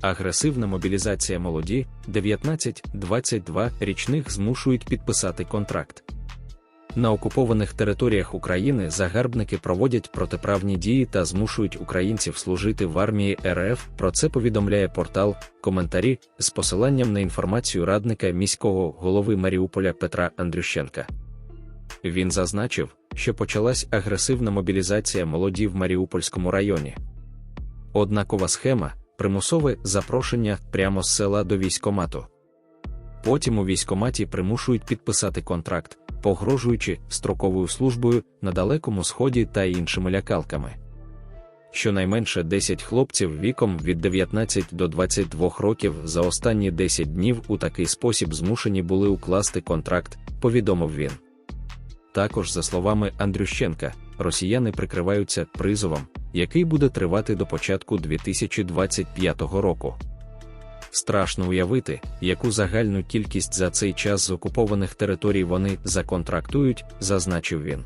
Агресивна мобілізація молоді 19-22 річних змушують підписати контракт. На окупованих територіях України загарбники проводять протиправні дії та змушують українців служити в армії РФ. Про це повідомляє портал коментарі з посиланням на інформацію радника міського голови Маріуполя Петра Андрющенка. Він зазначив, що почалась агресивна мобілізація молоді в Маріупольському районі. Однакова схема примусове запрошення прямо з села до військомату. Потім у військоматі примушують підписати контракт, погрожуючи строковою службою на Далекому Сході та іншими лякалками. Щонайменше 10 хлопців віком від 19 до 22 років за останні 10 днів у такий спосіб змушені були укласти контракт, повідомив він. Також, за словами Андрющенка, росіяни прикриваються призовом, який буде тривати до початку 2025 року. Страшно уявити, яку загальну кількість за цей час з окупованих територій вони законтрактують, зазначив він.